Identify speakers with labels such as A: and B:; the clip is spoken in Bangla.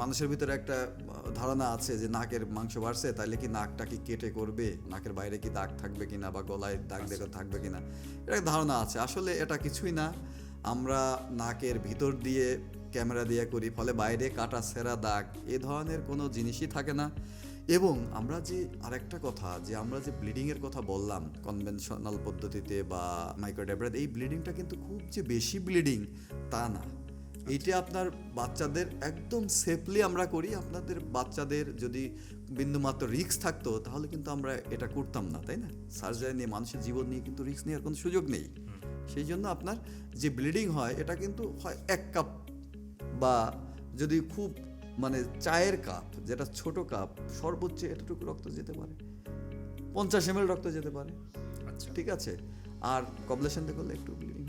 A: মানুষের ভিতরে একটা ধারণা আছে যে নাকের মাংস বাড়ছে তাইলে কি নাকটা কি কেটে করবে? নাকের বাইরে কি দাগ থাকবে কিনা বা গলায় দাগ দেখে থাকবে কিনা? এটা ধারণা আছে। আসলে এটা কিছুই না। আমরা নাকের ভিতর দিয়ে ক্যামেরা দিয়ে করি ফলে বাইরে কাটা সেরা দাগ এ ধরনের কোনো জিনিসই থাকে না। এবং আমরা যে আরেকটা কথা যে আমরা যে ব্লিডিংয়ের কথা বললাম কনভেনশনাল পদ্ধতিতে বা মাইক্রোডেব্রাদ এই ব্লিডিংটা কিন্তু খুব যে বেশি ব্লিডিং তা না। এইটা আপনার বাচ্চাদের একদম সেফলি আমরা করি। আপনাদের বাচ্চাদের যদি বিন্দুমাত্র রিস্ক থাকতো তাহলে কিন্তু আমরা এটা করতাম না তাই না? সার্জারি নিয়ে মানুষের জীবন নিয়ে কিন্তু রিস্ক নেওয়ার কোনো সুযোগ নেই। সেই জন্য আপনার যে ব্লিডিং হয় এটা কিন্তু হয় এক কাপ বা যদি খুব মানে চায়ের কাপ যেটা ছোট কাপ সর্বোচ্চ এতটুকু রক্ত যেতে পারে। পঞ্চাশ এম রক্ত যেতে পারে।
B: আচ্ছা।
A: ঠিক আছে? আর কবলেশন করলে একটু ব্লিডিং